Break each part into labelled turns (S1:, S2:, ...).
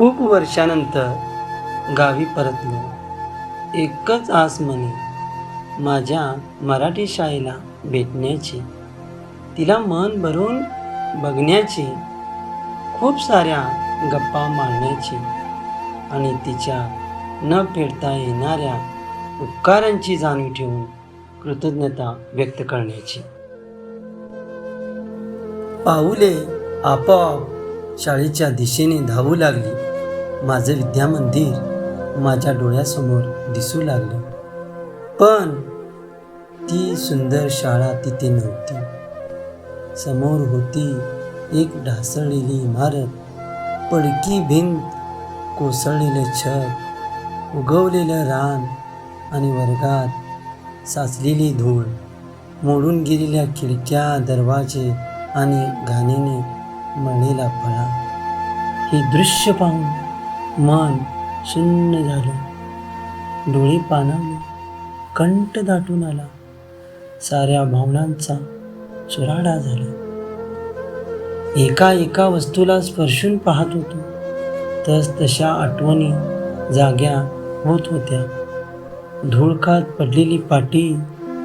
S1: खूप वर्षानंतर गावी परतलो. एकच आस म्हणे माझ्या मराठी शाळेला भेटण्याची तिला मन भरून बघण्याची खूप साऱ्या गप्पा मारण्याची आणि तिच्या न फेडता येणाऱ्या उपकारांची जाणीव ठेवून कृतज्ञता व्यक्त करण्याची. पाऊले आपोआप शाळेच्या दिशेने धावू लागली. माझं विद्यामंदिर माझ्या डोळ्यासमोर दिसू लागलं. पण ती सुंदर शाळा तिथे नव्हती. समोर होती एक ढासळलेली इमारत पडकी भिंत कोसळलेलं छत उगवलेलं रान आणि वर्गात साचलेली धूळ मोडून गेलेल्या खिडक्या दरवाजे आणि घाणीने मळलेला फळा. हे दृश्य पाहून मन शून्य झालं. डोळे पानावले कंठ दाटून आला. साऱ्या भावनांचा चुराडा झाला. एका एका वस्तूला स्पर्शून पाहत होतो. तस तशा आठवणी जाग्या होत होत्या. धुळखात पडलेली पाटी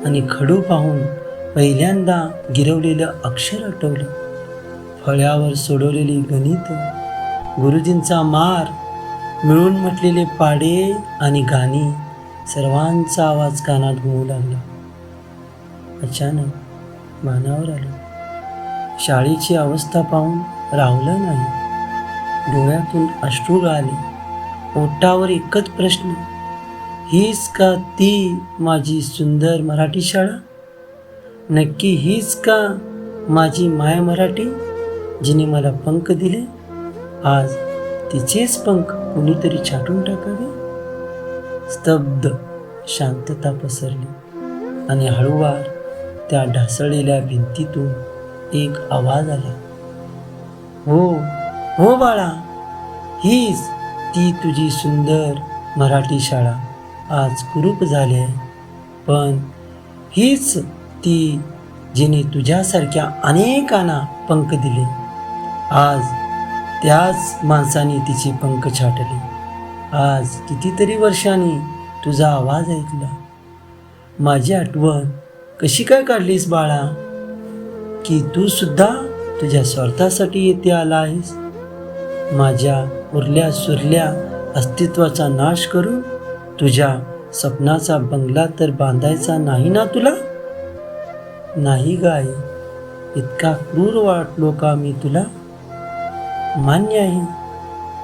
S1: आणि खडू पाहून पहिल्यांदा गिरवलेलं अक्षर आठवलं. फळ्यावर सोडवलेली गणित. गुरुजींचा मार मिळून म्हटलेले पाडे आणि गाणी सर्वांचा आवाज कानात घुमू लागला. अचानक मानावर आलो. शाळेची अवस्था पाहून राहुलं नाही. डोळ्यातून अश्रू आले. ओटावर एकच प्रश्न हीच का ती माझी सुंदर मराठी शाळा? नक्की हीच का माझी माया मराठी जिने मला पंख दिले? आज तिचेच पंख कुणीतरी छाटून टाकावे? स्तब्ध शांतता पसरली आणि हळूवार त्या ढासळलेल्या भिंतीतून एक आवाज आला. हो हो बाळा हीच ती तुझी सुंदर मराठी शाळा. आज कुरूप झाली आहे. पण हीच ती जिने तुझ्यासारख्या अनेकांना पंख दिले. आज त्याच माणसाने तिचे पंख छाटले. आज कितीतरी वर्षांनी तुझा आवाज ऐकला. माझी आठवण कशी काय काढलीस बाळा? की तू सुद्धा तुझ्या स्वार्थासाठी येथे आला आहेस? माझ्या उरल्या सुरल्या अस्तित्वाचा नाश करून तुझ्या स्वप्नाचा बंगला तर बांधायचा नाही ना तुला? नाही गाय इतका क्रूर वाटलो का मी तुला मान्य आहे.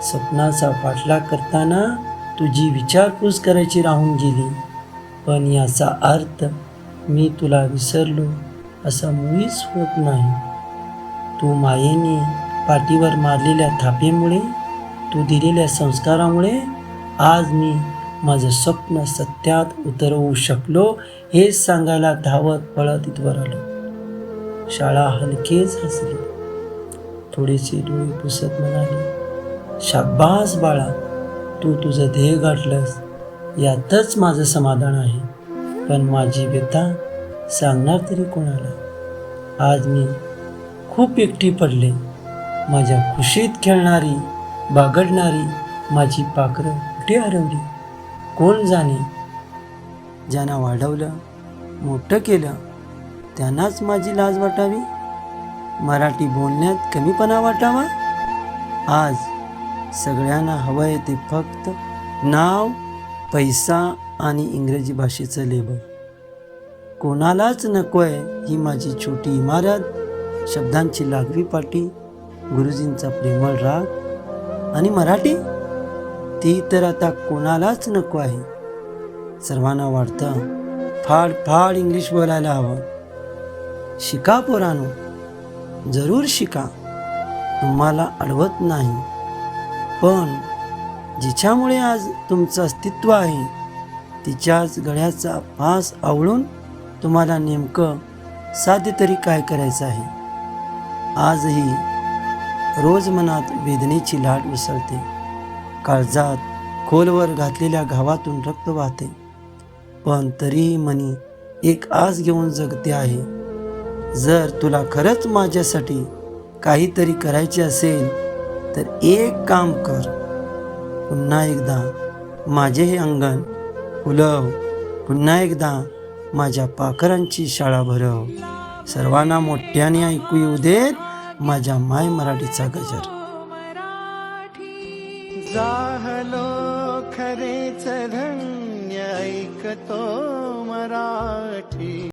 S1: स्वप्नाचा पाठलाग करताना तुझी विचारपूस करायची राहून गेली. पण याचा अर्थ मी तुला विसरलो असा मुळीच होत नाही. तू मायेने पाठीवर मारलेल्या थापेमुळे तू दिलेल्या संस्कारामुळे आज मी माझं स्वप्न सत्यात उतरवू शकलो हे सांगायला धावत पळत इथवर आलो. शाळा हलकेच हसली. थोडेसे डोळे पुसत म्हणाली शाबास बाळा तू तुझं ध्येय गाठलंस यातच माझं समाधान आहे. पण माझी व्यथा सांगणार तरी कोणाला? आज मी खूप एकटी पडले. माझ्या खुशीत खेळणारी बागडणारी माझी पाखरं कुठे हरवली? कोण जाणे? ज्यांना वाढवलं मोठं केलं त्यांनाच माझी लाज वाटावी? मराठी बोलण्यात कमीपणा वाटावा? आज सगळ्यांना हवं आहे ते फक्त नाव पैसा आणि इंग्रजी भाषेचं लेबल कोणालाच नको आहे ही माझी छोटी इमारत शब्दांची लागवी पाटी गुरुजींचा प्रेमळ राग आणि मराठी? ती तर आता कोणालाच नको आहे. सर्वांना वाटतं फाड फाड इंग्लिश बोलायला हवं. शिका पोरानो. जरूर शिका. तुम्हाला अडवत नाही. पण जिच्यामुळे आज तुमचं अस्तित्व आहे तिच्याच गळ्याचा फास आवळून तुम्हाला नेमकं साध्य तरी काय करायचं आहे? आजही रोज मनात वेदनेची लाट उसळते. काळजात खोलवर घातलेल्या घावातून रक्त वाहते. पण तरीही मनी एक आस घेऊन जगते आहे. जर तुला खरंच माझ्यासाठी काहीतरी करायचे असेल तर एक काम कर. पुन्हा एकदा माझे हे अंगण फुलव. पुन्हा एकदा माझ्या पाखरांची शाळा भरव. सर्वांना मोठ्याने ऐकू येऊ देत माझ्या माय मराठीचा गजर.
S2: जाहलो खरेच धन्य ऐकतो मराठी.